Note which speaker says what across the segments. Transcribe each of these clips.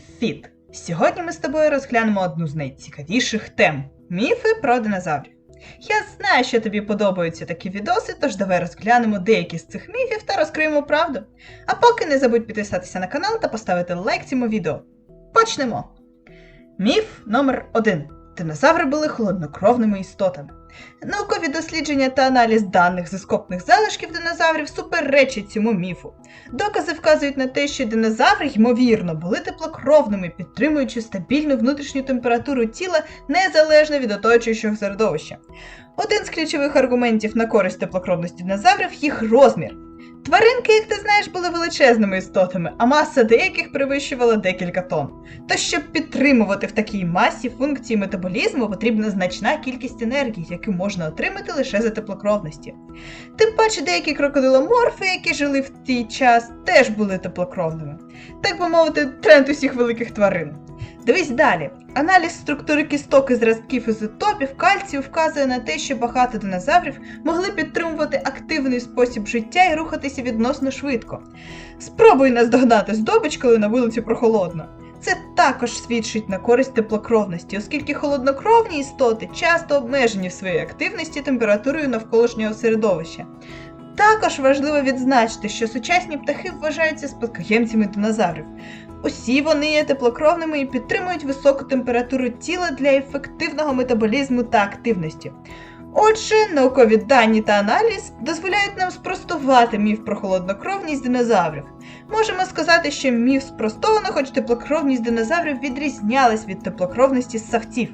Speaker 1: Привіт! Сьогодні ми з тобою розглянемо одну з найцікавіших тем міфи про динозаврів. Я знаю, що тобі подобаються такі відоси, тож давай розглянемо деякі з цих міфів та розкриємо правду. А поки не забудь підписатися на канал та поставити лайк цьому відео. Почнемо! Міф номер 1 Динозаври були холоднокровними істотами. Наукові дослідження та аналіз даних зі скопних залишків динозаврів суперечать цьому міфу. Докази вказують на те, що динозаври, ймовірно, були теплокровними, підтримуючи стабільну внутрішню температуру тіла незалежно від оточуючого середовища. Один з ключових аргументів на користь теплокровності динозаврів їх розмір. Тваринки, як ти знаєш, були величезними істотами, а маса деяких перевищувала декілька тонн. Та щоб підтримувати в такій масі функції метаболізму, потрібна значна кількість енергії, яку можна отримати лише за теплокровності. Тим паче деякі крокодиломорфи, які жили в той час, теж були теплокровними. Так би мовити, тренд усіх великих тварин. Дивись далі. Аналіз структури кісток і зразків ізотопів кальцію вказує на те, що багато динозаврів могли підтримувати активний спосіб життя і рухатися відносно швидко. Спробуй наздогнати здобич, коли на вулиці прохолодно. Це також свідчить на користь теплокровності, оскільки холоднокровні істоти часто обмежені в своїй активності температурою навколишнього середовища. Також важливо відзначити, що сучасні птахи вважаються спадкоємцями динозаврів. Усі вони є теплокровними і підтримують високу температуру тіла для ефективного метаболізму та активності. Отже, наукові дані та аналіз дозволяють нам спростувати міф про холоднокровність динозаврів. Можемо сказати, що міф спростовано, хоч теплокровність динозаврів відрізнялась від теплокровності ссавців.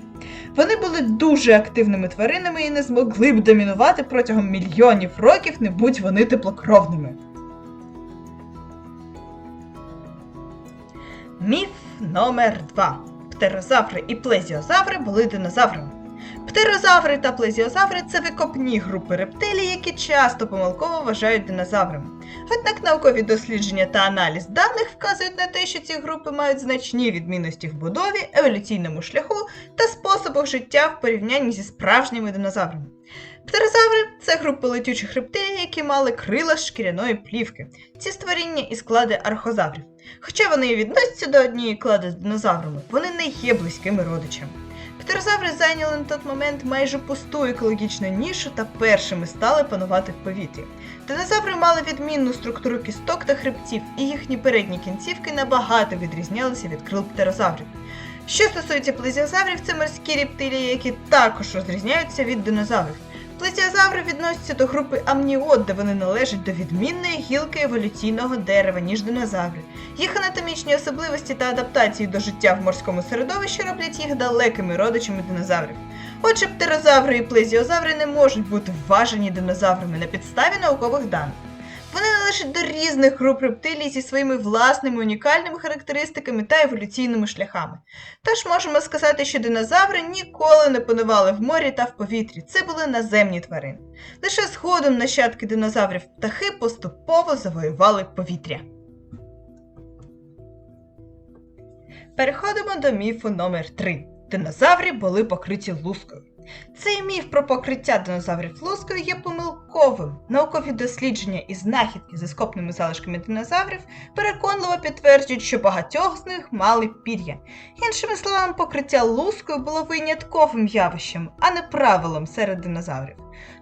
Speaker 1: Вони були дуже активними тваринами і не змогли б домінувати протягом мільйонів років, не будь вони теплокровними. Міф номер 2 Птерозаври і плезіозаври були динозаврами. Птерозаври та плезіозаври це викопні групи рептилій, які часто помилково вважають динозаврами. Однак наукові дослідження та аналіз даних вказують на те, що ці групи мають значні відмінності в будові, еволюційному шляху та способах життя в порівнянні зі справжніми динозаврами. Птерозаври це група летючих рептилій, які мали крила шкіряної плівки. Ці створіння і склади архозаврів. Хоча вони і відносяться до однієї клади з динозаврами, вони не є близькими родичами. Птерозаври зайняли на той момент майже пусту екологічну нішу та першими стали панувати в повітрі. Динозаври мали відмінну структуру кісток та хребців, і їхні передні кінцівки набагато відрізнялися від крил птерозаврів. Що стосується плезіозаврів, це морські рептилії, які також розрізняються від динозаврів. Плезіозаври відносяться до групи амніот, де вони належать до відмінної гілки еволюційного дерева, ніж динозаври. Їх анатомічні особливості та адаптації до життя в морському середовищі роблять їх далекими родичами динозаврів. Отже, птерозаври і плезіозаври не можуть бути вважені динозаврами на підставі наукових даних. Вони належать до різних груп рептилій зі своїми власними унікальними характеристиками та еволюційними шляхами. Тож можемо сказати, що динозаври ніколи не панували в морі та в повітрі, це були наземні тварини. Лише згодом нащадки динозаврів птахи поступово завоювали повітря. Переходимо до міфу номер 3 Динозаври були покриті лускою. Цей міф про покриття динозаврів лускою є помилковим. Наукові дослідження і знахідки зі скопними залишками динозаврів переконливо підтверджують, що багатьох з них мали пір'я. Іншими словами, покриття лускою було винятковим явищем, а не правилом серед динозаврів.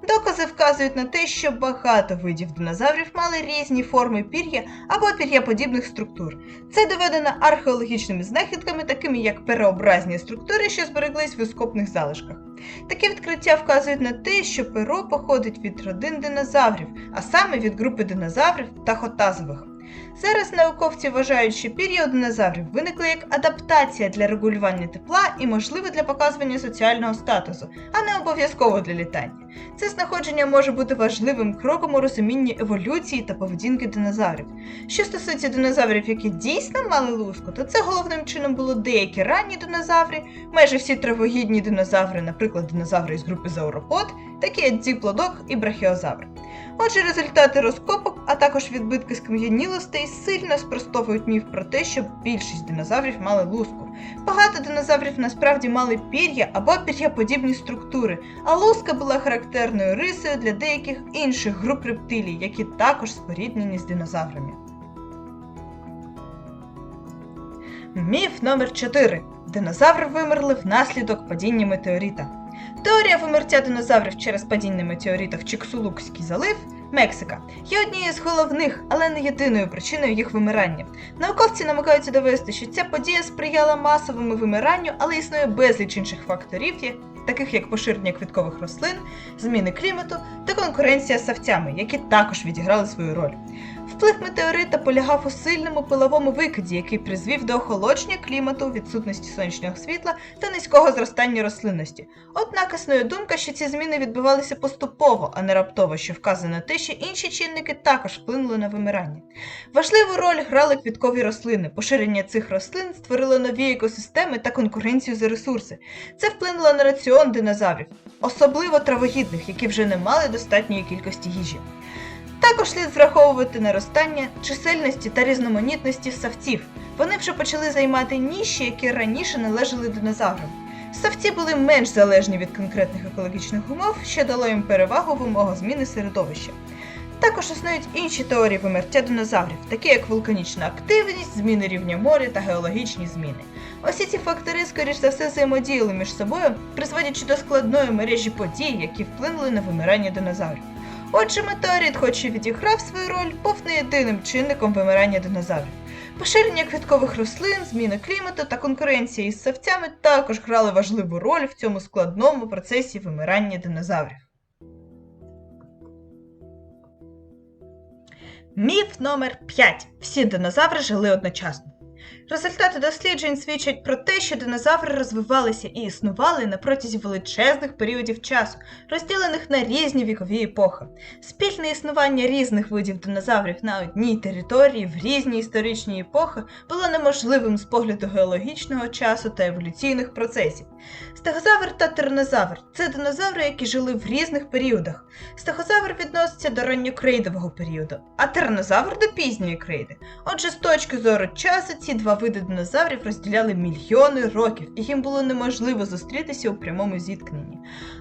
Speaker 1: Докази вказують на те, що багато видів динозаврів мали різні форми пір'я або пір'яподібних структур. Це доведено археологічними знахідками, такими як переобразні структури, що збереглись в ускопних залишках. Такі відкриття вказують на те, що перо походить від родин динозаврів, а саме від групи динозаврів та хотазових. Зараз науковці вважають, що пір'я динозаврів виникли як адаптація для регулювання тепла і можливо для показування соціального статусу, а не обов'язково для літання. Це знаходження може бути важливим кроком у розумінні еволюції та поведінки динозаврів. Що стосується динозаврів, які дійсно мали луску, то це головним чином було деякі ранні динозаври, майже всі травогідні динозаври, наприклад, динозаври із групи зауропод, такі як діплодок і брахіозавр. Отже, результати розкопок, а також відбитки скам'янілостей сильно спростовують міф про те, що більшість динозаврів мали луску. Багато динозаврів насправді мали пір'я або пір'яподібні структури, а луска була характерною рисою для деяких інших груп рептилій, які також споріднені з динозаврами. Міф номер 4. Динозаври вимерли внаслідок падіння метеорита. Теорія вимиртя динозаврів через падіння метеорита в Чиксулукський залив, Мексика, є однією з головних, але не єдиною причиною їх вимирання. Науковці намагаються довести, що ця подія сприяла масовому вимиранню, але існує безліч інших факторів, таких як поширення квіткових рослин, зміни клімату та конкуренція з савцями, які також відіграли свою роль. Вплив метеорита полягав у сильному пиловому викиді, який призвів до охолодження клімату, відсутності сонячного світла та низького зростання рослинності. Однак існує думка, що ці зміни відбувалися поступово, а не раптово, що вказує на те, що інші чинники також вплинули на вимирання. Важливу роль грали квіткові рослини. Поширення цих рослин створило нові екосистеми та конкуренцію за ресурси. Це вплинуло на раціон динозаврів, особливо травоїдних, які вже не мали достатньої кількості їжі. Також слід враховувати наростання чисельності та різноманітності савців. Вони вже почали займати ніші, які раніше належали динозаврам. Савці були менш залежні від конкретних екологічних умов, що дало їм перевагу в зміни середовища. Також існують інші теорії вимирття динозаврів, такі як вулканічна активність, зміни рівня моря та геологічні зміни. Усі ці фактори, скоріш за все, взаємодіяли між собою, призводячи до складної мережі подій, які вплинули на вимирання динозаврів. Отже, метеорит, хоч і відіграв свою роль, був не єдиним чинником вимирання динозаврів. Поширення квіткових рослин, зміни клімату та конкуренція із савцями також грали важливу роль в цьому складному процесі вимирання динозаврів. Міф номер 5. Всі динозаври жили одночасно. Результати досліджень свідчать про те, що динозаври розвивалися і існували на протязі величезних періодів часу, розділених на різні вікові епохи. Спільне існування різних видів динозаврів на одній території в різні історичні епохи було неможливим з погляду геологічного часу та еволюційних процесів. Стегозавр та тиранозавр це динозаври, які жили в різних періодах. Стегозавр відноситься до ранньокрейдового періоду, а тиранозавр до пізньої крейди. Отже, з точки зору часу ці два види динозаврів розділяли мільйони років, і їм було неможливо зустрітися у прямому зіткненні.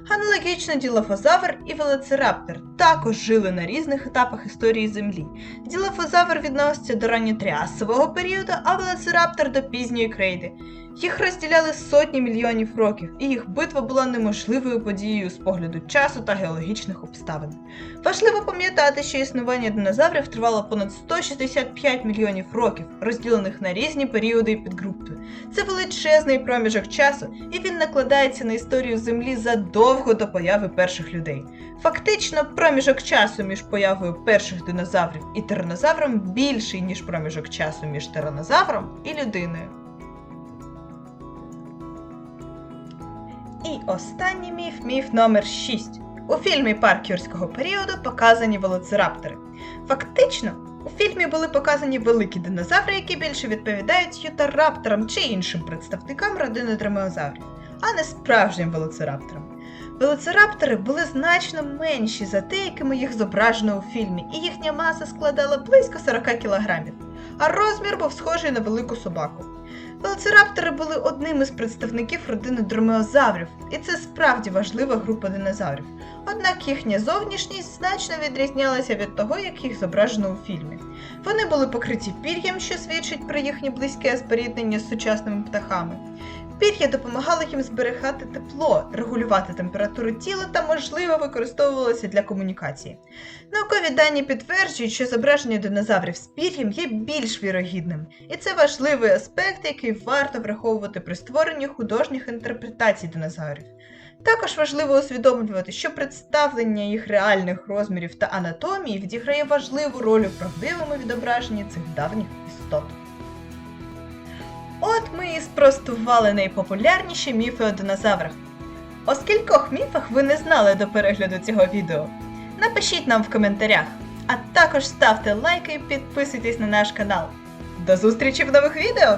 Speaker 1: Аналогічно ділофозавр і велоцираптор також жили на різних етапах історії Землі. Ділофозавр відноситься до ранньотріасового періоду, а велоцираптор до пізньої крейди. Їх розділяли сотні мільйонів років, і їх битва була неможливою подією з погляду часу та геологічних обставин. Важливо пам'ятати, що існування динозаврів тривало понад 165 мільйонів років, розділених на різні періоди і підгрупи. Це величезний проміжок часу, і він накладається на історію Землі задовго до появи перших людей. Фактично, проміжок часу між появою перших динозаврів і тиранозавром більший, ніж проміжок часу між тиранозавром і людиною. І останній міф міф номер 6. У фільмі Парк юрського періоду показані велоцираптори. Фактично, у фільмі були показані великі динозаври, які більше відповідають ютарапторам чи іншим представникам родини дромеозаврів, а не справжнім велоцирапторам. Велоцираптори були значно менші за те, якими їх зображено у фільмі, і їхня маса складала близько 40 кілограмів, а розмір був схожий на велику собаку. Велоцираптори були одним із представників родини дромеозаврів, і це справді важлива група динозаврів. Однак їхня зовнішність значно відрізнялася від того, як їх зображено у фільмі. Вони були покриті пір'ям, що свідчить про їхнє близьке споріднення з сучасними птахами. Пір'я допомагало їм зберігати тепло, регулювати температуру тіла та, можливо, використовувалося для комунікації. Наукові дані підтверджують, що зображення динозаврів з пір'ям є більш вірогідним, і це важливий аспект, який варто враховувати при створенні художніх інтерпретацій динозаврів. Також важливо усвідомлювати, що представлення їх реальних розмірів та анатомії відіграє важливу роль у правдивому відображенні цих давніх істот. Ми спростували найпопулярніші міфи о динозаврах. О міфах ви не знали до перегляду цього відео? Напишіть нам в коментарях, а також ставте лайки і підписуйтесь на наш канал. До зустрічі в нових відео!